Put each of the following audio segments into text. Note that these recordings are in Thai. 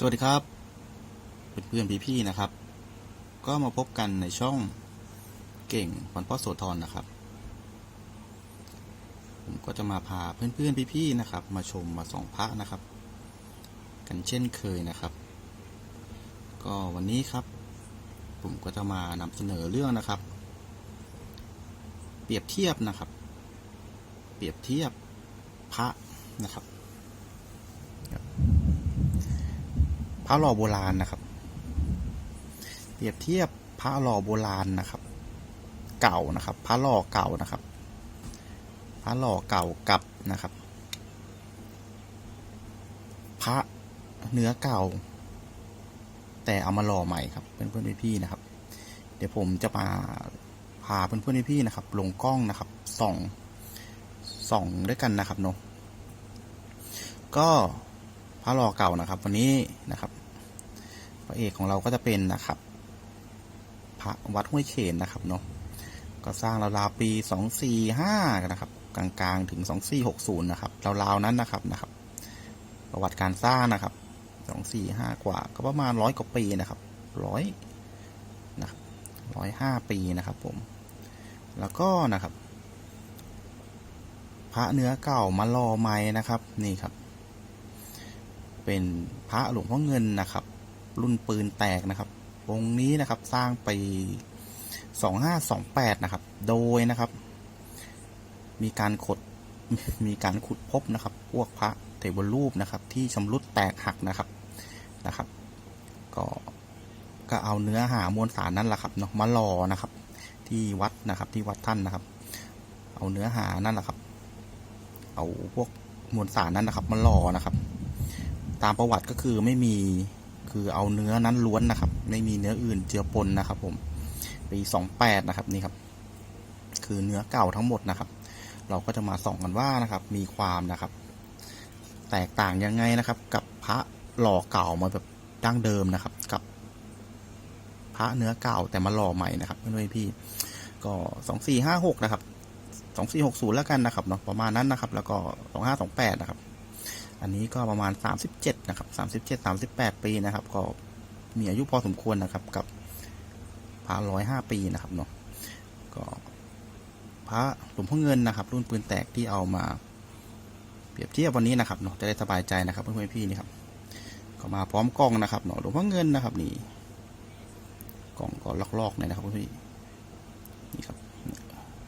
สวัสดีครับเพื่อนๆพี่ๆนะครับ ก็มาพบกันในช่องเก่งพรพ่อโสธรนะครับ ผมก็จะมาพาเพื่อนๆพี่ๆนะครับ มาชมมาส่องพระนะครับ กันเช่นเคยนะครับ ก็วันนี้ครับ ผมก็จะมานำเสนอเรื่องนะครับ เปรียบเทียบนะครับ เปรียบเทียบพระนะครับ พระหล่อโบราณนะครับ เปรียบเทียบพระหล่อโบราณนะครับ เก่านะครับ พระหล่อเก่านะครับ พระหล่อเก่ากับนะครับ พระเนื้อเก่า แต่เอามาหล่อใหม่ครับเพื่อนเพื่อนพี่นะครับ เดี๋ยวผมจะมาพาเพื่อนเพื่อนพี่นะครับ ลงกล้องนะครับส่องส่องด้วยกันนะครับเนาะก็พระหล่อเก่านะครับ วันนี้นะครับ พระเอกของเราก็จะเป็นนะครับ พระวัดห้วยเขนนะครับเนาะก็สร้างราวๆปีสองสี่ห้านะครับ กลางๆถึงสองสี่หกศูนย์นะครับราวๆนั้นนะครับนะครับ ประวัติการสร้างนะครับสองสี่ห้ากว่าก็ประมาณร้อยกว่าปีนะครับร้อยนะครับร้อยห้าปีนะครับผม แล้วก็นะครับ พระเนื้อเก่ามาลอไม้นะครับนี่ครับ เป็นพระหลวงพ่อเงินนะครับ รุ่นปืนแตกนะครับองนี้นะครับสร้างไปสองห้าสองแปดนะครับ โดยนะครับ มีการขดมีการขุดพบนะครับ พวกพระเทวรูปนะครับ ที่ชำรุดแตกหักนะครับนะครับ ก็ก็เอาเนื้อหามวลสารนั่นแหละครับเนาะมาหล่อนะครับ ที่วัดนะครับที่วัดท่านนะครับ เอาเนื้อหานั่นแหละครับ เอาพวกมวลสารนั้นนะครับมาหล่อนะครับ ตามประวัติก็คือไม่มี คือเอาเนื้อนั้นล้วนนะครับ ไม่มีเนื้ออื่นเจือปนนะครับผมปีสองแปดนะครับนี่ครับ คือเนื้อเก่าทั้งหมดนะครับ เราก็จะมาส่องกันว่านะครับ มีความนะครับ แตกต่างยังไงนะครับ กับพระหล่อเก่ามาแบบดั้งเดิมนะครับ กับ พระเนื้อเก่าแต่มาหล่อใหม่นะครับเพื่อนๆพี่ก็สองสี่ห้าหกนะครับสองสี่หกศูนย์แล้วกันนะครับเนาะประมาณนั้นนะครับ แล้วก็สองห้าสองแปดนะครับ อันนี้ก็ประมาณ 37 นะครับ 37 38 ปีนะครับ ก็มีอายุพอสมควรนะครับ กับพระร้อยห้าปีนะครับเนาะ ก็พระหลวงพ่อเงินนะครับ รุ่นปืนแตกที่เอามาเปรียบเทียบวันนี้นะครับเนาะ จะได้สบายใจนะครับเพื่อนๆพี่นี่ครับ ก็มาพร้อมกล้องนะครับเนาะ หลวงพ่อเงินนะครับนี่ กล่องก็ลอกๆหน่ยนะครับเพื่อนพี่นี่ครับ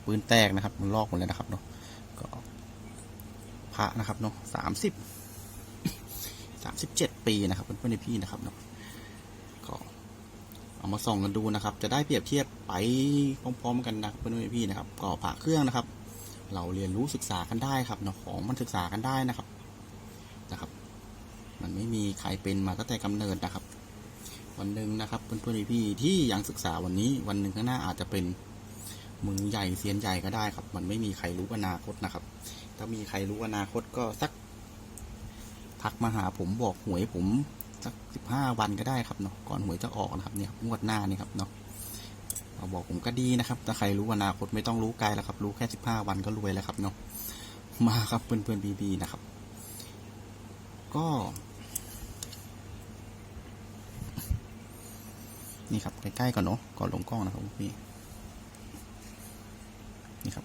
ปืนแตกนะครับ มันลอกหมดเลยนะครับเนาะ ก็พระนะครับเนาะสามสิบ สามสิบเจ็ดปีนะครับเพื่อนๆพี่นะครับเนาะก็เอามาส่องกันดูนะครับ จะได้เปรียบเทียบไปพร้อมๆกันนะเพื่อนๆพี่นะครับก็ผ่าเครื่องนะครับ เราเรียนรู้ศึกษากันได้ครับเนาะของมันศึกษากันได้นะครับนะครับ มันไม่มีใครเป็นมาตั้งแต่กำเนิดนะครับ วันหนึ่งนะครับเพื่อนๆพี่ที่ยังศึกษาวันนี้วันหนึ่งข้างหน้าอาจจะเป็นมือใหญ่เซียนใหญ่ก็ได้ครับ มันไม่มีใครรู้อนาคตนะครับ ถ้ามีใครรู้อนาคตก็สัก ทักมาหาผมบอกหวยผมสักสิบห้าวันก็ได้ครับเนาะก่อนหวยจะออกนะครับเนี่ยงวดหน้านี่ครับเนาะเอาบอกผมก็ดีนะครับถ้าใครรู้อนาคตไม่ต้องรู้ไกลแล้วครับ รู้แค่สิบห้าวันก็รวยแล้วครับเนาะมาครับเพื่อนเพื่อนบีบีนะครับ ก็นี่ครับใกล้ๆก่อนเนาะก่อนลงกล้องนะครับพี่นี่ครับ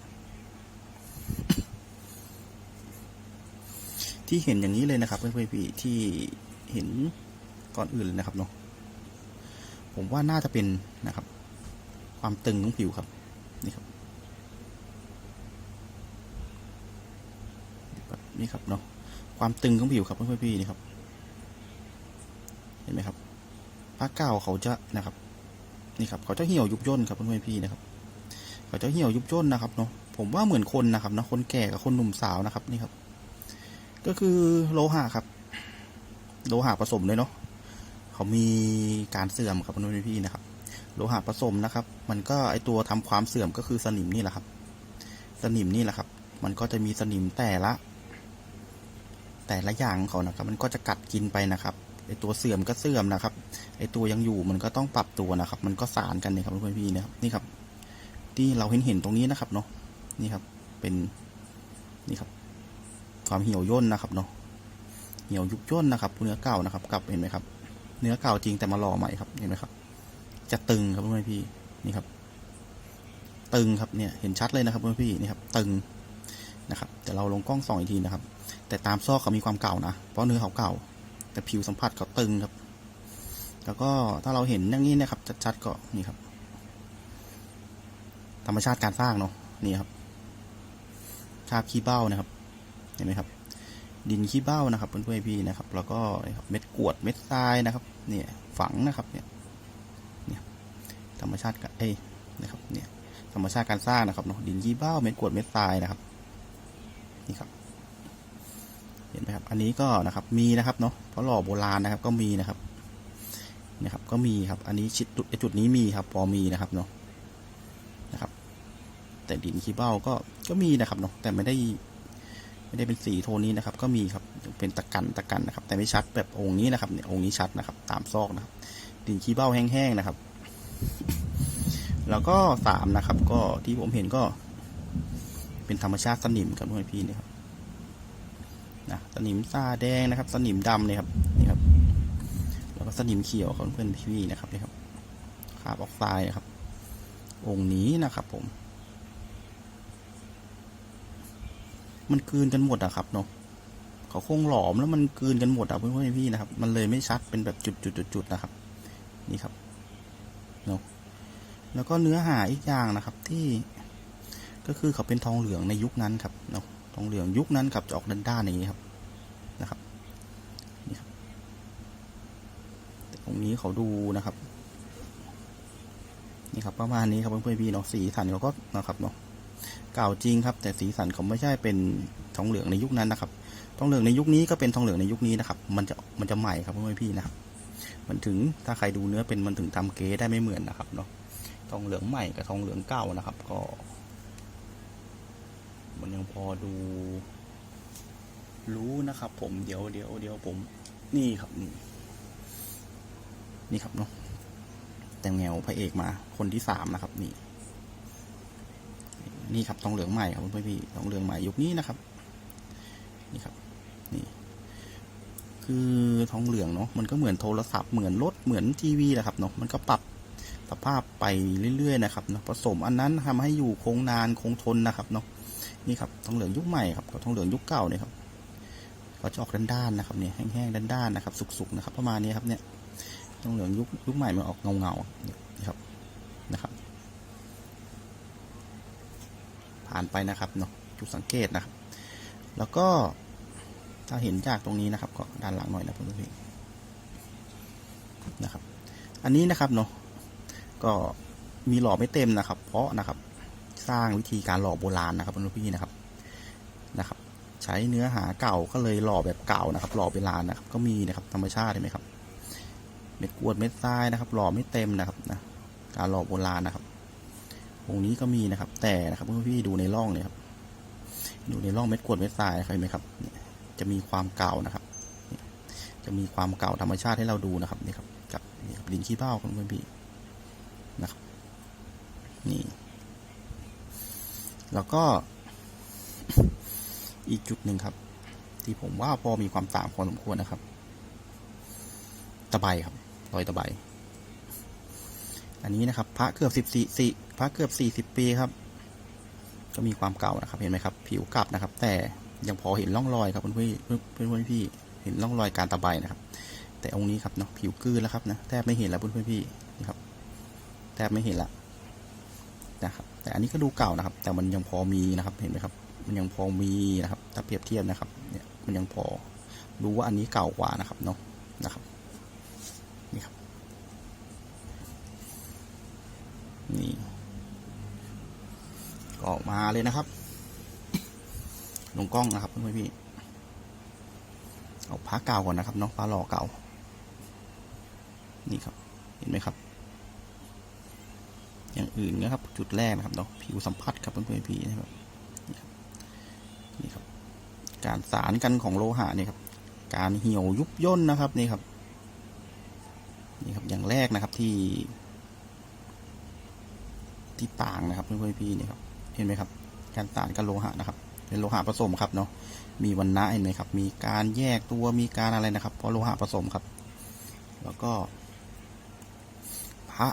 ที่เห็นอย่างนี้เลยนะครับเพื่อนๆพี่ที่เห็นก่อนอื่นเลยนะครับเนาะผมว่าน่าจะเป็นนะครับ ความตึงของผิวครับนี่ครับนี่ครับเนาะความตึงของผิวครับเพื่อนๆพี่นี่ครับ เห็นไหมครับผ้าเก้าเขาจะนะครับ นี่ครับ เขาจะเหี่ยวยุบย่นครับเพื่อนๆพี่นะครับ เขาจะเหี่ยวยุบย่นนะครับเนาะผมว่าเหมือนคนนะครับนะคนแก่กับคนหนุ่มสาวนะครับนี่ครับ ก็คือโลหะครับ โลหะผสมเลยเนาะเขามีการเสื่อมครับพี่นพี่นะครับ โลหะผสมนะครับ มันก็ไอตัวทำความเสื่อมก็คือสนิมนี่แหละครับ สนิมนี่แหละครับ มันก็จะมีสนิมแต่ละ แต่ละอย่างของเขานะครับ มันก็จะกัดกินไปนะครับไอตัวเสื่อมก็เสื่อมนะครับไอตัวยังอยู่มันก็ต้องปรับตัวนะครับ มันก็สารกันเนี่ยครับเพื่อนพี่นะครับนี่ครับ ที่เราเห็นเห็นตรงนี้นะครับเนาะนี่ครับ เป็นนี่ครับ ความเหี่ยวย่นนะครับเนาะเหี่ยวยุบย่นนะครับเนื้อเก่านะครับกลับเห็นไหมครับ เนื้อเก่าจริงแต่มาหล่อใหม่ครับเห็นไหมครับ จะตึงครับเพื่อนพี่นี่ครับ ตึงครับเนี่ยเห็นชัดเลยนะครับเพื่อนพี่นี่ครับ ตึงนะครับแต่เราลงกล้องส่องอีกทีนะครับ แต่ตามซอกเขามีความเก่านะเพราะเนื้อเขาเก่า แต่ผิวสัมผัสเขาตึงครับ แล้วก็ถ้าเราเห็นอย่างนี้นะครับชัดๆก็นี่ครับ ธรรมชาติการสร้างเนาะนี่ครับชาบขี้เบ้านะครับ เห็นไหมครับ ดินขี้เบ้านะครับเพื่อนๆพี่นะครับ แล้วก็เม็ดกวดเม็ดทรายนะครับ เนี่ยฝังนะครับเนี่ยเนี่ยธรรมชาติเอ้นะครับเนี่ยธรรมชาติการสร้างนะครับเนาะดินขี้เบ้าเม็ดกวดเม็ดทรายนะครับนี่ครับ เห็นไหมครับ อันนี้ก็นะครับมีนะครับเนาะเพราะหล่อโบราณนะครับก็มีนะครับนะครับ ก็มีครับ อันนี้ชิดจุดจุดนี้มีครับพอมีนะครับเนาะนะครับ แต่ดินขี้เบ้าก็ก็มีนะครับเนาะแต่ไม่ได้ ไม่ได้เป็นสีโทนนี้นะครับ ก็มีครับเป็นตะกันตะกันนะครับ แต่ไม่ชัดแบบองค์นี้นะครับเนี่ยองค์นี้ชัดนะครับ ตามซอกนะครับ ดินขี้เบ้าแห้งๆนะครับ แล้วก็สามนะครับ ก็ที่ผมเห็นก็ เป็นธรรมชาติสนิมครับเพื่อนพี่นี่ครับนะสนิมซาแดงนะครับ สนิมดำเนี่ยครับนี่ครับ แล้วก็สนิมเขียวของเพื่อนพี่นะครับนี่ครับคราบออกไซด์นะครับ องค์นี้นะครับผม มันกืนกันหมดอะครับเนาะเขาคงหลอมแล้วมันกืนกันหมดอะเพื่อนๆพี่นะครับ มันเลยไม่ชัดเป็นแบบจุดๆๆนะครับ นี่ครับเนาะแล้วก็เนื้อหาอีกอย่างนะครับที่ก็คือเขาเป็นทองเหลืองในยุคนั้นครับเนาะทองเหลืองยุคนั้นครับจะออกด้านๆอย่างนี้ครับนะครับนี่ครับแต่ตรงนี้เขาดูนะครับ นี่ครับประมาณนี้ครับเพื่อนๆพี่เนาะสีสันเขาก็นะครับเนาะ เก่าจริงครับ แต่สีสันเขาไม่ใช่เป็นทองเหลืองในยุคนั้นนะครับทองเหลืองในยุคนี้ก็เป็นทองเหลืองในยุคนี้นะครับ มันจะมันจะใหม่ครับเพื่อนพี่นะครับ มันถึงถ้าใครดูเนื้อเป็นมันถึงทำเก๊ได้ไม่เหมือนนะครับเนาะทองเหลืองใหม่กับทองเหลืองเก่านะครับ ก็ มันยังพอดู รู้นะครับ ผมเดี๋ยวเดี๋ยวเดี๋ยวผม นี่ครับ นี่ครับเนาะแต่งแนวพระเอกมาคนที่สามนะครับ นี่ นี่ครับทองเหลืองใหม่ครับเพื่อนพี่ทองเหลืองใหม่ยุคนี้นะครับ นี่ครับ นี่ คือทองเหลืองเนาะมันก็เหมือนโทรศัพท์เหมือนรถเหมือนทีวีแหละครับเนาะมันก็ปรับสภาพไปเรื่อยๆนะครับเนาะผสมอันนั้นทำให้อยู่คงนานคงทนนะครับเนาะนี่ครับทองเหลืองยุคใหม่ครับกับทองเหลืองยุคเก่าเนี่ยครับเขาจะออกด้านๆนะครับเนี่ยแห้งๆด้านๆนะครับ สุกๆนะครับ ประมาณนี้ครับเนี่ยทองเหลืองยุคยุคใหม่มันออกเงาๆนี่ครับนะครับ ผ่านไปนะครับเนาะจุดสังเกตนะครับ แล้วก็ถ้าเห็นจากตรงนี้นะครับ ก็ด้านหลังหน่อยนะเพื่อนๆนะครับ อันนี้นะครับเนาะก็มีหล่อไม่เต็มนะครับ เพราะนะครับสร้างวิธีการหล่อโบราณนะครับเพื่อนๆพี่นะครับนะครับ ใช้เนื้อหาเก่าก็เลยหล่อแบบเก่านะครับ หล่อโบราณนะครับ ก็มีนะครับ ธรรมชาติเห็นไหมครับเม็ดกวดเม็ดทรายนะครับ หล่อไม่เต็มนะครับนะการหล่อโบราณนะครับ องค์นี้ก็มีนะครับ แต่นะครับเพื่อนพี่ดูในร่องเนี่ยครับ ดูในร่องเม็ดกรวดเม็ดทรายเห็นไหมครับเนี่ยจะมีความเก่านะครับ จะมีความเก่าธรรมชาติให้เราดูนะครับนี่ครับกับนี่ครับดินขี้เบ้าของเพื่อนพี่นะครับ นี่ แล้วก็อีกจุดหนึ่งครับ ที่ผมว่าพอมีความต่างพอสมควรนะครับ ตะไบครับ รอยตะไบอันนี้นะครับ พระเกือบสิบสี่สี่ พระเกือบสี่สิบปีครับ ก็มีความเก่านะครับ เห็นไหมครับ ผิวกลับนะครับ แต่ยังพอเห็นร่องรอยครับเพื่อนพี่เพื่อนเพื่อนพี่เห็นร่องรอยการตะไบนะครับ แต่องค์นี้ครับเนาะผิวกืนแล้วครับนะแทบไม่เห็นแล้วเพื่อนเพื่อนพี่นี่ครับแทบไม่เห็นละนะครับ แต่อันนี้ก็ดูเก่านะครับ แต่มันยังพอมีนะครับ เห็นไหมครับ มันยังพอมีนะครับ ถ้าเปรียบเทียบนะครับ เนี่ยมันยังพอรู้ว่าอันนี้เก่ากว่านะครับเนาะนะครับ นี่ครับ นี่ก็ ออกมาเลยนะครับ ลงกล้องนะครับเพื่อนพี่เอาผ้าเก่าก่อนนะครับเนาะผ้าหล่อเก่า นี่ครับ เห็นไหมครับ อย่างอื่นนะครับ จุดแรกนะครับเนาะผิวสัมผัสครับเพื่อนๆพี่นะครับนี่ครับนี่ครับการสารกันของโลหะนี่ครับ การเหี่ยวยุบย่นนะครับนี่ครับ นี่ครับอย่างแรกนะครับที่ ที่ต่างนะครับเพื่อนๆพี่นี่ครับ เห็นไหมครับการสารกันโลหะนะครับเป็นโลหะผสมครับเนาะมีวันนะเห็นไหมครับ มีการแยกตัวมีการอะไรนะครับ เพราะโลหะผสมครับ แล้วก็พระ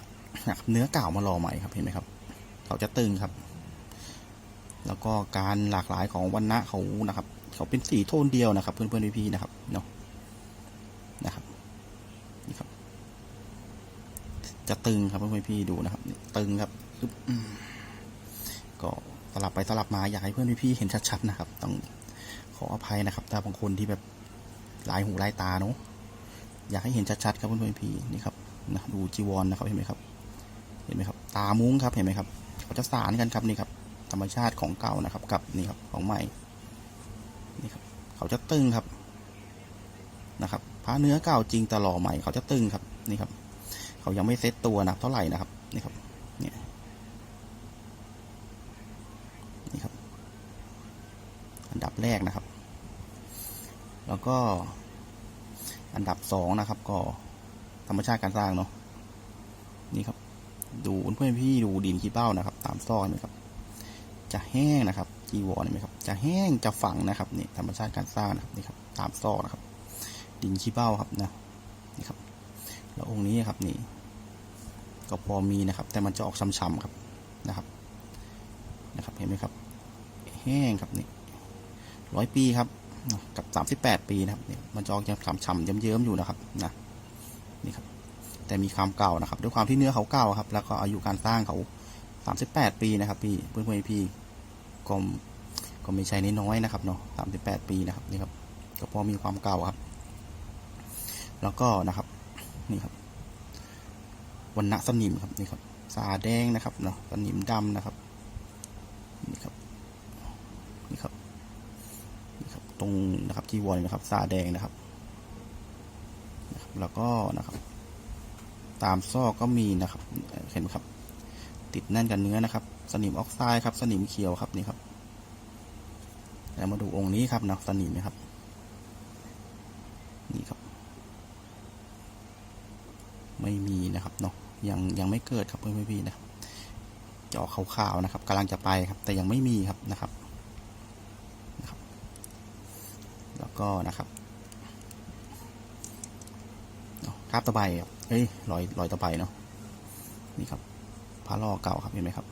นะครับเนื้อเก่ามารอใหม่ครับเห็นไหมครับเขาจะตึงครับ แล้วก็การหลากหลายของวันณะเขานะครับ เขาเป็นสีโทนเดียวนะครับเพื่อนเพื่อนพี่ๆนะครับเนาะนะครับนี่ครับ จะตึงครับเพื่อนเพื่อนพี่ดูนะครับตึงครับอึ๊บอืม ก็สลับไปสลับมาอยากให้เพื่อนพี่ๆเห็นชัดๆนะครับ ต้องขออภัยนะครับถ้าบางคนที่แบบหลายหูหลายตาเนาะอยากให้เห็นชัดๆครับเพื่อนพี่นี่ครับนะดูจีวรนะครับเห็นไหมครับ เห็นไหมครับ ตามุ้งครับเห็นไหมครับเขาจะสานกันครับนี่ครับ ธรรมชาติของเก่านะครับ กับนี่ครับของใหม่นี่ครับ เขาจะตึงครับนะครับผ้าเนื้อเก่าจริงแต่หล่อใหม่เขาจะตึงครับนี่ครับ เขายังไม่เซ็ตตัวนะเท่าไหร่นะครับนี่ครับเนี่ยนี่ครับ อันดับแรกนะครับ แล้วก็อันดับสองนะครับ ก็ธรรมชาติการสร้างเนาะนี่ครับ ดูเพื่อนพี่ดูดินขี้เบ้านะครับ ตามซอกนะครับ จะแห้งนะครับจีวรเห็นไหมครับ จะแห้งจะฝังนะครับนี่ธรรมชาติการสร้างนะครับนี่ครับ ตามซอกนะครับ ดินขี้เบ้าครับนะนี่ครับ แล้วองค์นี้ครับนี่ก็พอมีนะครับ แต่มันจะออกช้ำๆครับนะครับนะครับ เห็นไหมครับ แห้งครับนี่ ร้อยปีครับ กับสามสิบแปดปีนะครับเนี่ยมันจออกยังฉ่ำๆเยิ้มๆอยู่นะครับนะนี่ครับ แต่มีความเก่านะครับ ด้วยความที่เนื้อเขาเก่าครับ แล้วก็อายุการสร้างเขาสามสิบแปดปีนะครับ พี่เพื่อนๆพี่ก็ก็ไม่ใช่น้อยๆนะครับเนาะสามสิบแปดปีนะครับนี่ครับ ก็พอมีความเก่าครับ แล้วก็นะครับนี่ครับวันณะสนิมครับนี่ครับสาแดงนะครับเนาะสนิมดำนะครับนี่ครับนี่ครับนี่ค รับตรงนะครับจีวรนะครับสาแดงนะครับนะครับ แล้วก็นะครับ ตามซอกก็มีนะครับ เห็นครับ ติดแน่นกันเนื้อนะครับ สนิมออกไซด์ครับ สนิมเขียวครับนี่ครับแล้วมาดูองค์นี้ครับนะสนิมนะครับ นี่ครับ ไม่มีนะครับเนาะยังยังไม่เกิดครับเพื่อนพี่นะจะอขาวๆนะครับกำลังจะไปครับ แต่ยังไม่มีครับนะครับ แล้ว ก็นะครับคราบตะไบครับเฮ้ยรอยรอยตะไบเนาะนี่ครับพระล่อเก่าครับเห็นไหมครับ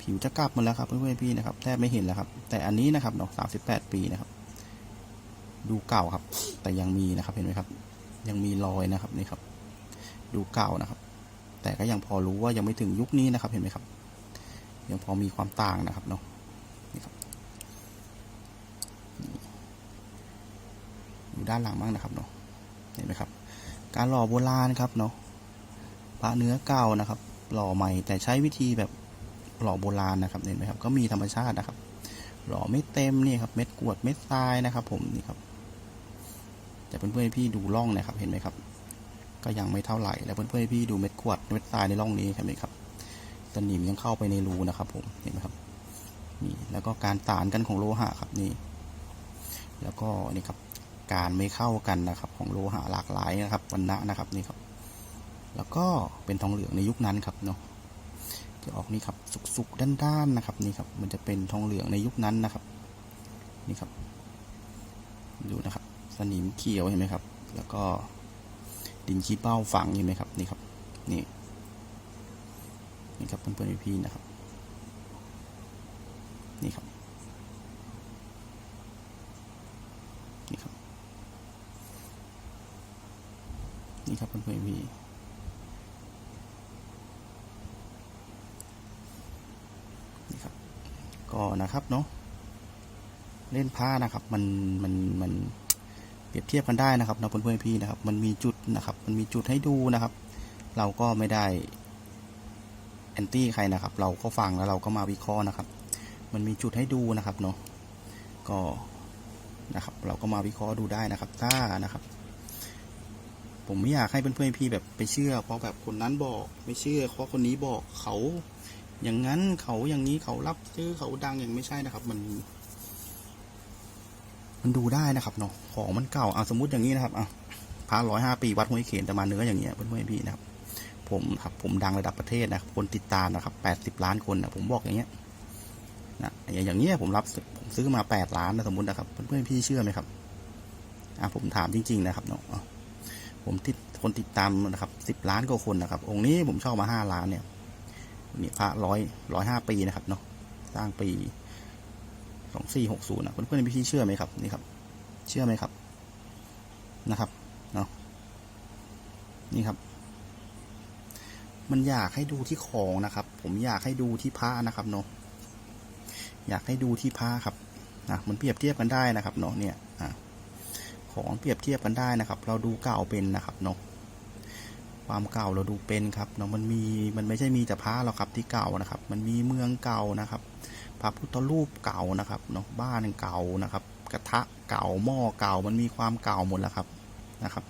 ผิวจะกลับหมดแล้วครับเพื่อนๆพี่นะครับแทบไม่เห็นแล้วครับ แต่อันนี้นะครับเนาะสามสิบแปดปีนะครับ ดูเก่าครับ แต่ยังมีนะครับเห็นไหมครับ ยังมีรอยนะครับนี่ครับ ดูเก่านะครับ แต่ก็ยังพอรู้ว่ายังไม่ถึงยุคนี้นะครับเห็นไหมครับ ยังพอมีความต่างนะครับเนาะนี่ครับอยู่ ด้านหลังบ้างนะครับเนาะเห็นไหมครับ การหล่อโบราณครับเนาะพระเนื้อเก่านะครับ หล่อใหม่แต่ใช้วิธีแบบหล่อโบราณนะครับเห็นไหมครับ ก็มีธรรมชาตินะครับ หล่อไม่เต็มนี่ครับเม็ดกวดเม็ดทรายนะครับ ผมนี่ครับแต่เพื่อนๆพี่ดูร่องนะครับเห็นไหมครับ ก็ยังไม่เท่าไหร่แล้วเพื่อนๆพี่ดูเม็ดกวดเม็ดทรายในร่องนี้เห็นไหมครับสนิมยังเข้าไปในรูนะครับ ผมเห็นไหมครับนี่แล้วก็การตานกันของโลหะครับนี่ แล้วก็นี่ครับ การไม่เข้ากันนะครับ ของโลหะหลากหลายนะครับวันณะนะครับนี่ครับแล้วก็เป็นทองเหลืองในยุคนั้นครับเนาะจะออกนี่ครับสุกๆด้านๆนะครับนี่ครับ มันจะเป็นทองเหลืองในยุคนั้นนะครับ นี่ครับ ดูนะครับ สนิมเขียวเห็นไหมครับ แล้วก็ดินขี้เป้าฝังเห็นไหมครับนี่ครับนี่นี่ครับเพื่อนๆพี่ๆนะครับ นี่ครับ นี่ครับ นี่ครับเพื่อนๆพี่นี่ครับ ก็นะครับเนาะเล่นผ้านะครับ มันมันมันเปรียบเทียบกันได้นะครับนะเพื่อนๆพี่นะครับ มันมีจุดนะครับ มันมีจุดให้ดูนะครับ เราก็ไม่ได้แอนตี้ใครนะครับ เราก็ฟังแล้วเราก็มาวิเคราะห์นะครับ มันมีจุดให้ดูนะครับเนาะก็นะครับ เราก็มาวิเคราะห์ดูได้นะครับ ถ้านะครับ ผมไม่อยากให้เพื่อนๆพี่แบบไปเชื่อ เพราะแบบคนนั้นบอกไม่เชื่อ เพราะคนนี้บอกเขาอย่างนั้นเขาอย่างนี้เขารับซื้อเขาดังอย่างไม่ใช่นะครับ มัน มันดูได้นะครับเนาะของมันเก่าเอาสมมติอย่างนี้นะครับอะพระร้อยห้าปีวัดห้วยเขนแต่มาเนื้ออย่างเงี้ยเพื่อนๆพี่นะครับ ผมครับ ผมดังระดับประเทศนะครับคนติดตามนะครับแปดสิบล้านคนนะผมบอกอย่างเงี้ยนะอย่างอย่างเงี้ยผมรับผมซื้อมาแปดล้านนะสมมตินะครับ เพื่อนๆพี่เชื่อไหมครับอะผมถามจริง ๆ นะครับเนาะ ผมติดคนติดตามนะครับสิบล้านกว่าคนนะครับ องค์นี้ผมเช่ามาห้าล้านเนี่ยนี่พระร้อยร้อยห้าปีนะครับเนาะสร้างปีสองสี่หกศูนย์นะเพื่อนๆพี่เชื่อไหมครับนี่ครับ เชื่อไหมครับนะครับเนาะนี่ครับ มันอยากให้ดูที่ของนะครับ ผมอยากให้ดูที่พระนะครับเนาะอยากให้ดูที่พระครับนะมันเปรียบเทียบกันได้นะครับเนาะเนี่ยอะ ของเปรียบเทียบกันได้นะครับ เราดูเก่าเป็นนะครับเนาะความเก่าเราดูเป็นครับเนาะมันมีมันไม่ใช่มีแต่พระหรอกครับที่เก่านะครับ มันมีเมืองเก่านะครับพระพุทธรูปเก่านะครับเนาะบ้านเก่านะครับ กระทะเก่าหม้อเก่า มันมีความเก่าหมดแล้วครับนะครับ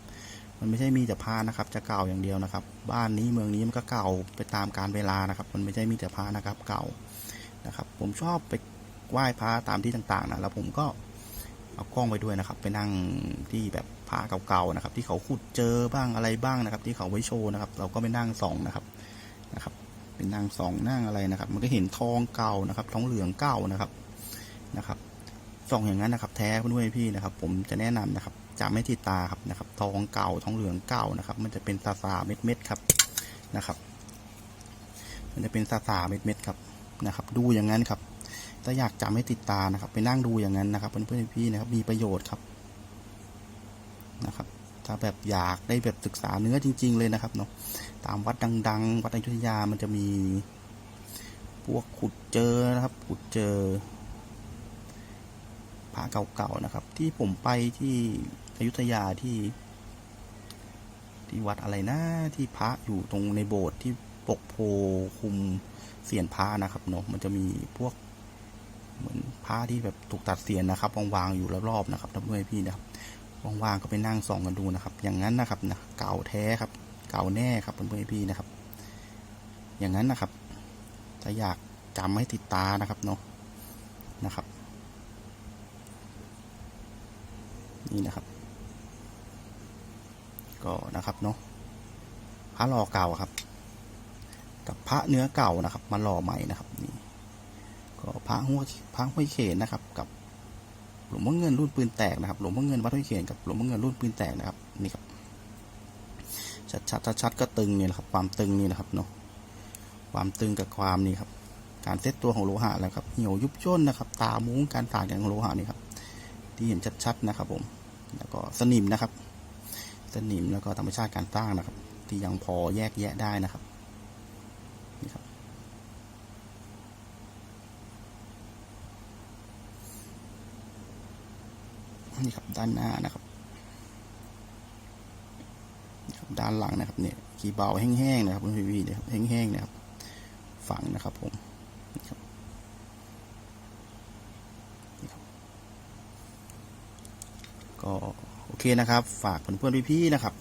มันไม่ใช่มีแต่พระนะครับ จะเก่าอย่างเดียวนะครับ บ้านนี้เมืองนี้มันก็เก่าไปตามการเวลานะครับ มันไม่ใช่มีแต่พระนะครับเก่านะครับ ผมชอบไปไหว้พระตามที่ต่างๆนะแล้วผมก็ เอากล้องไปด้วยนะครับ ไปนั่งที่แบบพระเก่าๆนะครับ ที่เขาขุดเจอบ้างอะไรบ้างนะครับ ที่เขาไว้โชว์นะครับ เราก็ไปนั่งส่องนะครับนะครับเป็นนางสองนั่งอะไรนะครับ มันก็เห็นทองเก่านะครับ ทองเหลืองเก่านะครับนะครับส่องอย่างนั้นนะครับ แท้เพื่อนพี่นะครับ ผมจะแนะนำนะครับจะไม่ติดตาครับนะครับ ทองเก่าทองเหลืองเก่านะครับ มันจะเป็นซาซาเม็ดเม็ดๆครับนะครับ มันจะเป็นซาซาเม็ดเม็ดๆครับนะครับ ดูอย่างนั้นครับ ถ้าอยากจำให้ติดตานะครับไปนั่งดูอย่างนั้นนะครับ เพื่อนๆพี่นะครับมีประโยชน์ครับนะครับ ถ้าแบบอยากได้แบบศึกษาเนื้อจริง ๆ เลยนะครับเนาะตามวัดดัง ๆ วัดอยุธยามันจะมี พวกขุดเจอนะครับ ขุดเจอพระเก่าๆนะครับ ที่ผมไปที่อยุธยาที่ ที่วัดอะไรนะที่พระอยู่ตรงในโบสถ์ที่ปกโพคุมเสียนพระนะครับเนาะมันจะมีพวก ระที่แบบถูกตัดเสียนนะครับวางๆอยู่รอบๆนะครับท่านผู้ชมพี่นะครับว่างๆก็ไปนั่งส่องกันดูนะครับ อย่างนั้นนะครับนะเก่าแท้ครับ เก่าแน่ครับเพื่อนๆพี่นะครับ อย่างนั้นนะครับถ้าอยากจำให้ติดตานะครับเนาะนะครับ นี่นะครับ ก็นะครับเนาะพระหล่อเก่าครับ กับพระเนื้อเก่านะครับ มาหล่อใหม่นะครับนี่ ก็พระหัวพระห้วยเขนนะครับ กับหลวงพ่อเงินรุ่นปืนแตกนะครับหลวงพ่อเงินวัดห้วยเขนกับหลวงพ่อเงินรุ่นปืนแตกนะครับนี่ครับชัดชัดชัดชัดก็ตึงเนี่ยแหละครับ ความตึงนี่นะครับเนาะความตึงกับความนี่ครับ การเซตตัวของโลหะแล้วครับเหี่ยวยุบย่นนะครับ ตามุ้งการต่างของโลหะนี่ครับ ที่เห็นชัดๆนะครับ ผม แล้วก็สนิมนะครับ สนิมแล้วก็ธรรมชาติการสร้งนะครับ ที่ยังพอแยกแยะได้นะครับนี่ครับ นี่ครับด้านหน้านะครับ ด้านหลังนะครับเนี่ยกีเบาแห้งๆนะครับคุณพี่วีนะครับแห้งๆนะครับ ฝังนะครับผมก็โอเคนะครับ ฝากเพื่อนๆพี่ๆนะครับ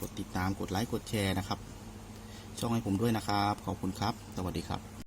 กดติดตามกดไลค์กดแชร์นะครับ ช่องให้ผมด้วยนะครับ ขอบคุณครับ สวัสดีครับ